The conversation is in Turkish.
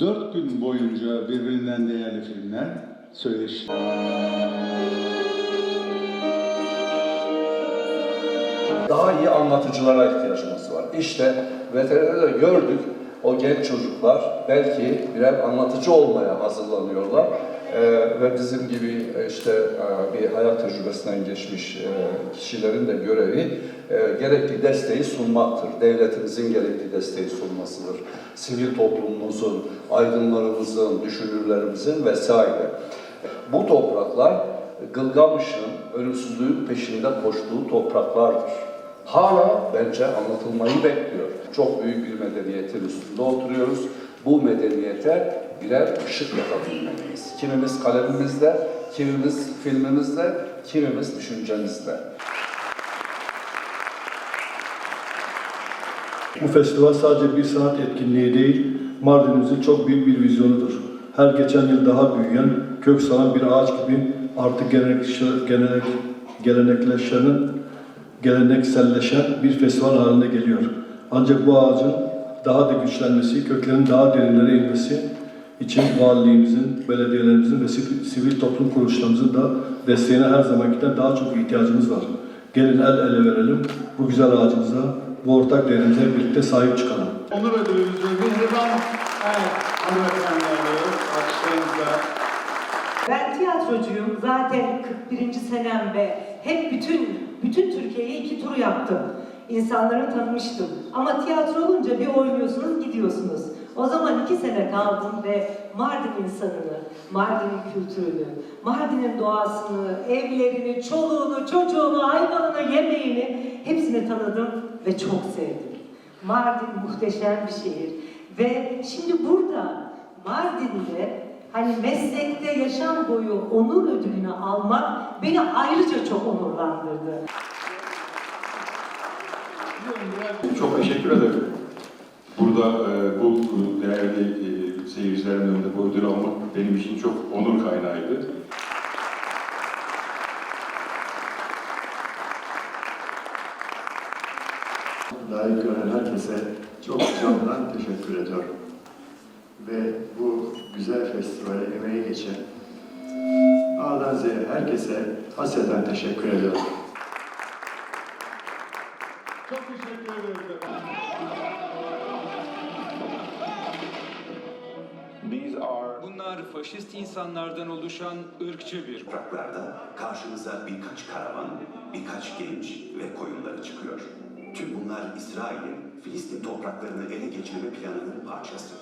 Dört gün boyunca birbirinden değerli filmler söyleşi. daha iyi anlatıcılara ihtiyacımız var. İşte veterinerde de gördük o genç çocuklar belki birer anlatıcı olmaya hazırlanıyorlar. Ee, ve bizim gibi e, işte e, bir hayat tecrübesinden geçmiş e, kişilerin de görevi gerekli desteği sunmaktır. Devletimizin gerekli desteği sunmasıdır. Sivil toplumumuzun, aydınlarımızın, düşünürlerimizin vesaire. Bu topraklar Gılgamış'ın ölümsüzlüğün peşinde koştuğu topraklardır. Hala bence anlatılmayı bekliyor. Çok büyük bir medeniyetin üstünde oturuyoruz. Bu medeniyete birer ışık yakabilmeliyiz. Kimimiz kalemimizle, kimimiz filmimizle, kimimiz düşüncemizle. Bu festival sadece bir sanat etkinliği değil, Mardin'imizin çok büyük bir vizyonudur. Her geçen yıl daha büyüyen, kök salan bir ağaç gibi artık gelenek, gelenek, gelenekleşen, gelenekselleşen bir festival haline geliyor. Ancak bu ağacın daha da güçlenmesi, köklerin daha derinlere inmesi için valiliğimizin, belediyelerimizin ve sivil, toplum kuruluşlarımızın da desteğine her zamankinden daha çok ihtiyacımız var. Gelin el ele verelim, bu güzel ağacımıza, bu ortak değerimize birlikte sahip çıkalım. Onur ödülümüzü Mihriban evet, hanımefendi alıyoruz. Alkışlarınızla. Ben tiyatrocuyum. Zaten 41. senemde hep bütün bütün Türkiye'yi iki tur yaptım. İnsanları tanımıştım. Ama tiyatro olunca bir oynuyorsunuz, gidiyorsunuz. O zaman iki sene kaldım ve Mardin insanını, Mardin'in kültürünü, Mardin'in doğasını, evlerini, çoluğunu, çocuğunu, hayvanını, yemeğini hepsini tanıdım ve çok sevdim. Mardin muhteşem bir şehir. Ve şimdi burada Mardin'de hani meslekte yaşam boyu onur ödülünü almak beni ayrıca çok onurlandırdı. Çok teşekkür ederim. Burada e, bu değerli e, seyircilerin önünde bu ödülü almak benim için çok onur kaynağıydı. layık gören herkese çok canından teşekkür ediyorum. Ve bu güzel festivale emeği geçen A'dan Z'ye herkese hasreten teşekkür ediyorum. Çok teşekkür ederiz efendim. Bunlar faşist insanlardan oluşan ırkçı bir topraklarda karşınıza birkaç karavan, birkaç genç ve koyunları çıkıyor. Tüm bunlar İsrail'in Filistin topraklarını ele geçirme planının parçası.